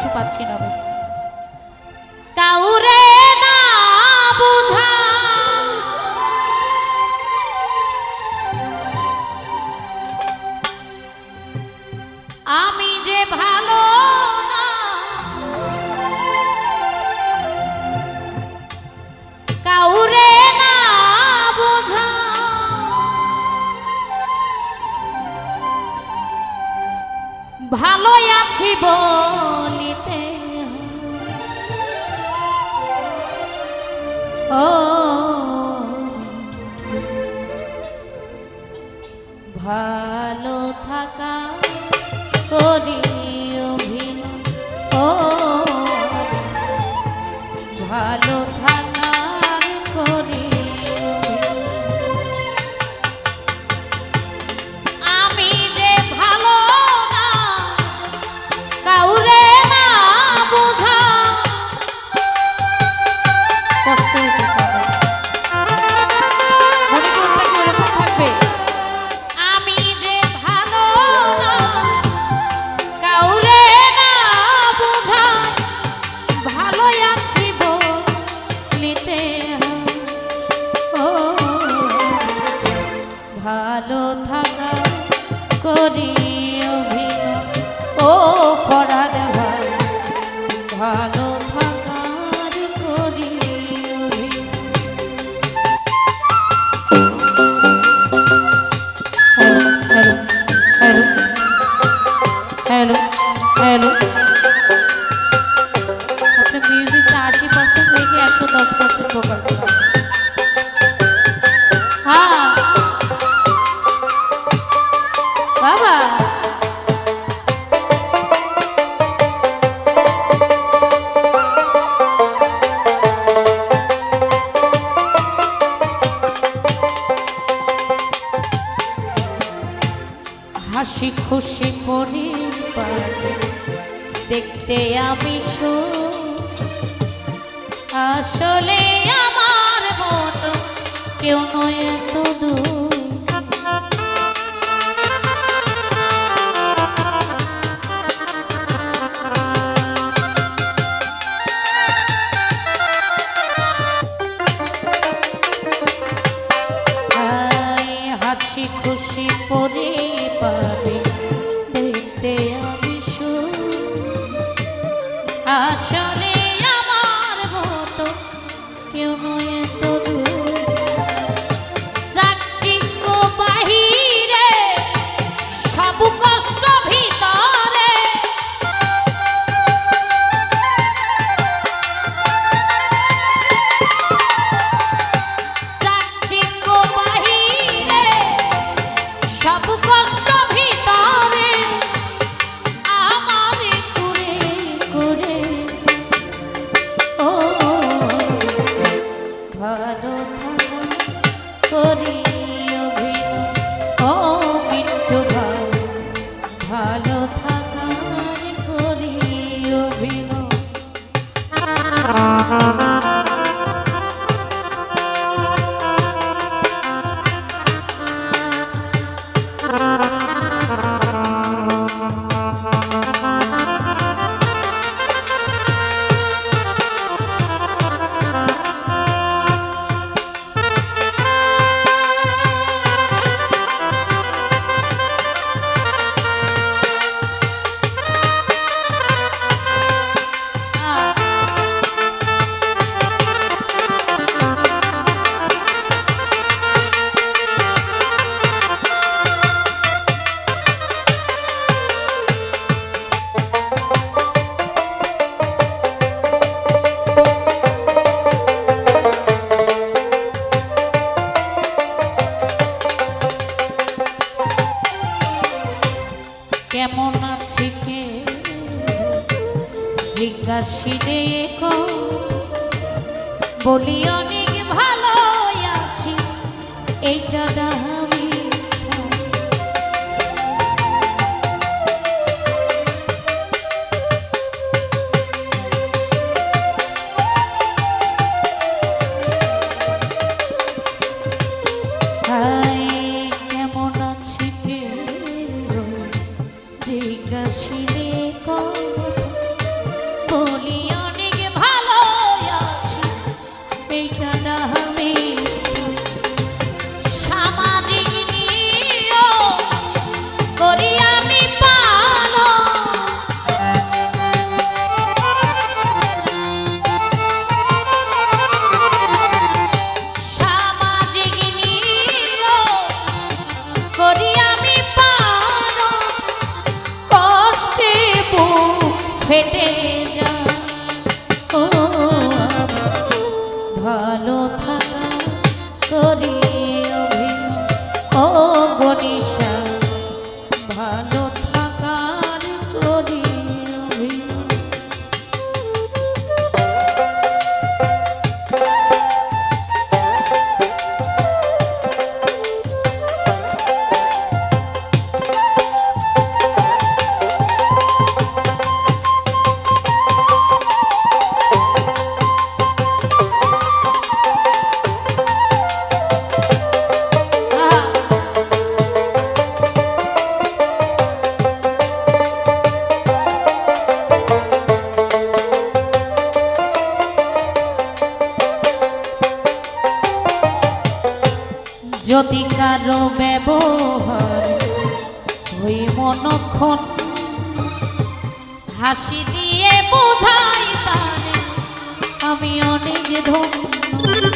কিছু পাচ্ছি না ভালো আছি বলিতে ও ভালো থাকা করি অভিনয়। ও ভালো থাকার করি। হ্যালো হ্যালো হ্যালো হ্যালো মিউজিকটা আশি পার্সেন্ট রেখে একশো দশ হাসি খুশি করি দেখতে আমি আসলে আমার মতো কেউ নয় এত হাসি খুশি করে সব বলি অনেক ভালো আছি এইটা করি। ব্যবহার। ওই মনক্ষণ হাসি দিয়ে বোঝাই তারে আমি অনেক ধন্য।